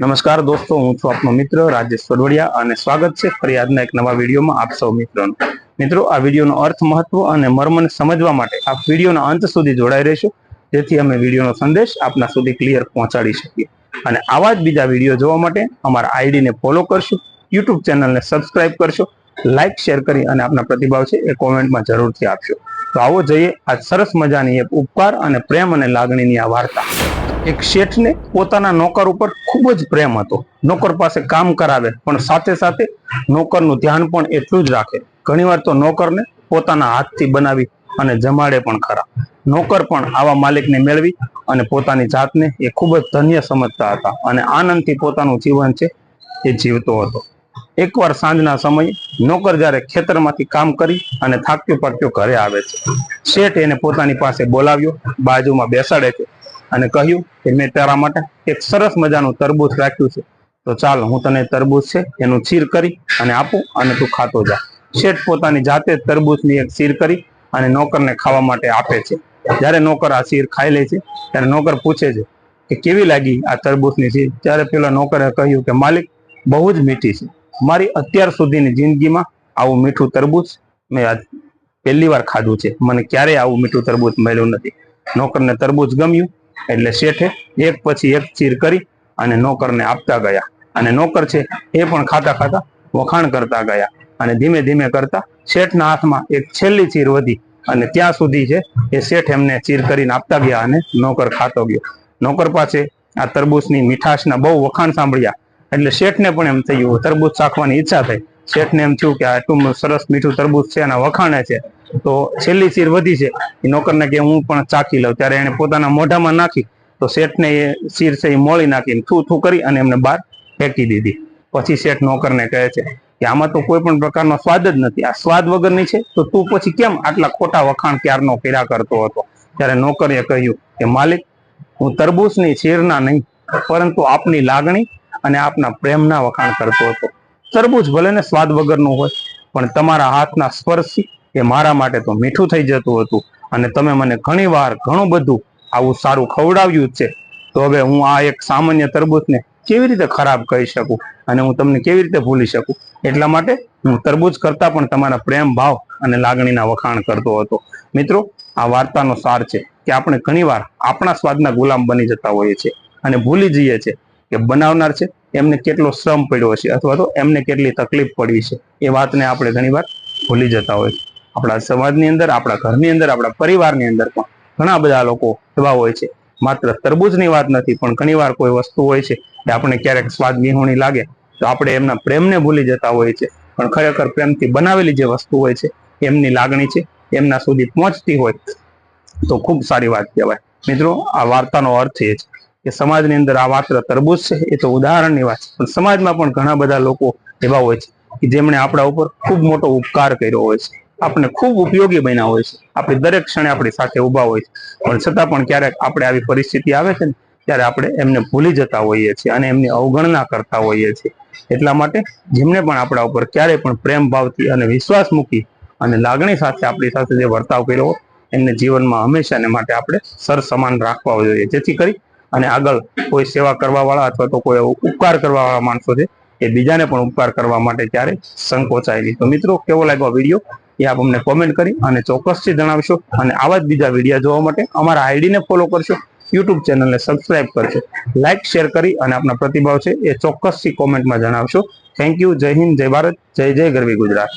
નમસ્કાર દોસ્તો, હું છું આપનો મિત્ર રાજેશ સોડવડિયા અને સ્વાગત છે ફરિયાદના એક નવા વિડીયોમાં આપ સૌ મિત્રોનું. મિત્રો, આ વિડીયોનો અર્થ મહત્વ અને મર્મને સમજવા માટે આ વિડીયોના અંત સુધી જોડાઈ રહેશો, જેથી અમે વિડીયોનો સંદેશ આપના સુધી ક્લિયર પહોંચાડી શકીએ. અને આવા જ બીજા વીડિયો જોવા માટે અમારા આઈડીને ફોલો કરશો, યુટ્યુબ ચેનલને સબસ્ક્રાઇબ કરશો, લાઇક, શેર કરી અને આપના પ્રતિભાવ છે એ કોમેન્ટમાં જરૂરથી આપશો તો આવો જઈએ આ સરસ મજાની એક ઉપકાર અને પ્રેમ અને લાગણીની આ વાર્તા. એક શેઠને પોતાના નોકર ઉપર ખૂબ જ પ્રેમ હતો. નોકર પાસે કામ કરાવે, પણ સાથે સાથે નોકરનું ધ્યાન પણ એટલું જ રાખે. ઘણીવાર તો નોકરને પોતાના હાથથી બનાવી અને જમાડે પણ ખરા. નોકર પણ આવા માલિકને મેળવી અને પોતાની જાતને એ ખૂબ જ ધન્ય સમજતા હતા અને આનંદથી પોતાનું જીવન છે એ જીવતો હતો. એકવાર સાંજના સમયે નોકર જ્યારે ખેતરમાંથી કામ કરી અને થાક્યો પાક્યો ઘરે આવે છે. શેઠ એને પોતાની પાસે બોલાવ્યો, બાજુમાં બેસાડે છે. અને કહ્યું કે મેં તારા માટે એક સરસ મજાનું તરબૂચ રાખ્યું છે. તો ચાલ, હું તને તરબૂચ છે, એનું ચીર કરી અને આપું અને તું ખાતો જા. શેઠ પોતાની જાતે તરબૂચની એક ચીર કરી અને નોકરને ખાવા માટે આપે છે. જ્યારે નોકર આ ચીર ખાઈ લે છે, ત્યારે નોકર પૂછે છે કે કેવી લાગી આ તરબૂચની ચીર? ત્યારે પેલા નોકરે કહ્યું કે, માલિક, બહુ જ મીઠી છે. મારી અત્યાર સુધીની જિંદગીમાં આવું મીઠું તરબૂચ મેં આજ પહેલી વાર ખાધું છે. મને ક્યારેય આવું મીઠું તરબૂચ મળ્યું નથી. નોકરને તરબૂચ ગમ્યું. એટલે શેઠે એક પછી એક ચીર કરી અને નોકરને આપતા ગયા. અને નોકર છે એ પણ ખાતા ખાતા વખાણ કરતા ગયા. અને ધીમે ધીમે કરતા શેઠના હાથમાં એક છેલ્લી ચીર વધી અને ત્યાં સુધી છે એ શેઠ એમને ચીર કરીને આપતા ગયા અને નોકર ખાતો ગયો. નોકર પાસે આ તરબૂચની મીઠાશના બહુ વખાણ સાંભળ્યા. એટલે શેઠને પણ એમ થયું, તરબૂચ ચાખવાની ઈચ્છા થઈ. શેઠને એમ થયું કે આટલું સરસ મીઠું તરબૂચ છે અને વખાણે છે. તો છેલ્લી ચીર વધી છે. એ નોકરને કે હું પણ ચાખી લઉં. ત્યારે એને પોતાના મોઢામાં નાખી તો શેઠને એ ચીર છે એ મોળી નાખીને થૂ થૂ કરી અને એમને બહાર ફેંકી દીધી. પછી શેઠ નોકરને કહે છે કે આમાં તો કોઈ પણ પ્રકારનો સ્વાદ જ નથી. આ સ્વાદ વગરની છે. તો તું પછી કેમ આટલા ખોટા વખાણ ક્યારનો કર્યા કરતો હતો? ત્યારે નોકરે કહ્યું કે, માલિક, હું તરબૂચની ચીરના નહીં, પરંતુ આપની લાગણી અને આપના પ્રેમના વખાણ કરતો હતો. તરબૂચ ભલે ને સ્વાદ વગરનું હોય, પણ તમારા હાથના સ્પર્શી એ મારા માટે તો મીઠું થઈ જતું હતું. અને તમે મને ઘણી ઘણું બધું આવું સારું ખવડાવ્યું જ છે. તો હવે હું આ એક સામાન્ય તરબૂચને કેવી રીતે ખરાબ કહી શકું? અને હું તમને કેવી રીતે ભૂલી શકું? એટલા માટે હું તરબૂચ કરતા પણ તમારા પ્રેમ, ભાવ અને લાગણીના વખાણ કરતો હતો. મિત્રો, આ વાર્તાનો સાર છે કે આપણે ઘણીવાર આપણા સ્વાદના ગુલામ બની જતા હોઈએ છીએ અને ભૂલી જઈએ છીએ કે બનાવનાર છે, એમને કેટલો શ્રમ પડ્યો છે અથવા તો એમને કેટલી તકલીફ પડી છે. એ વાતને આપણે ઘણીવાર ભૂલી જતા હોઈએ છે આપણા સમાજની અંદર, આપણા ઘરની અંદર, આપણા પરિવારની અંદર પણ ઘણા બધા લોકો એવા હોય છે. માત્ર તરબૂચની વાત નથી, પણ ઘણીવાર કોઈ વસ્તુ હોય છે કે આપણે ક્યારેક સ્વાદ વિહોણી લાગે, તો આપણે એમના પ્રેમને ભૂલી જતા હોઈએ છીએ પણ ખરેખર પ્રેમથી બનાવેલી જે વસ્તુ હોય છે, એમની લાગણી છે, એમના સુધી પહોંચતી હોય, તો ખૂબ સારી વાત કહેવાય. મિત્રો, આ વાર્તાનો અર્થ એ છે કે સમાજની અંદર આ માત્ર તરબૂચ છે, એ તો ઉદાહરણની વાત છે. પણ સમાજમાં પણ ઘણા બધા લોકો એવા હોય છે કે જેમણે આપણા ઉપર ખૂબ મોટો ઉપકાર કર્યો હોય છે. આપણે ખૂબ ઉપયોગી બન્યા હોય છે. આપણે દરેક ક્ષણે આપણી સાથે ઊભા હોય છે. પણ છતાં પણ ક્યારેક આપણે આવી પરિસ્થિતિ આવે છે ને, ત્યારે આપણે એમને ભૂલી જતા હોઈએ છીએ અને એમની અવગણના કરતા હોઈએ છીએ. એટલા માટે જેમને પણ આપણા ઉપર ક્યારેય પણ પ્રેમ ભાવથી અને વિશ્વાસ મૂકી અને લાગણી સાથે આપણી સાથે જે વર્તાવ કર્યો એમને જીવનમાં હંમેશાને માટે આપણે સરસમાન રાખવા જોઈએ. જેથી કરી અને આગળ કોઈ સેવા કરવા વાળા અથવા તો કોઈ ઉપકાર કરવા વાળા માણસો છે, એ બીજાને પણ ઉપકાર કરવા માટે ક્યારે સંકોચાય નહીં. તો મિત્રો, કેવો લાગ્યો વીડિયો? એ આપ અમને કોમેન્ટ કરી અને ચોક્કસથી જણાવશો અને આવા જ બીજા વિડીયા જોવા માટે અમારા આઈડીને ફોલો કરશો યુટ્યુબ ચેનલને સબસ્ક્રાઇબ કરશો લાઇક શેર કરી અને આપના પ્રતિભાવ છે એ ચોક્કસથી કોમેન્ટમાં જણાવશો. થેન્ક યુ જય હિન્દ, જય ભારત, જય જય ગરવી ગુજરાત.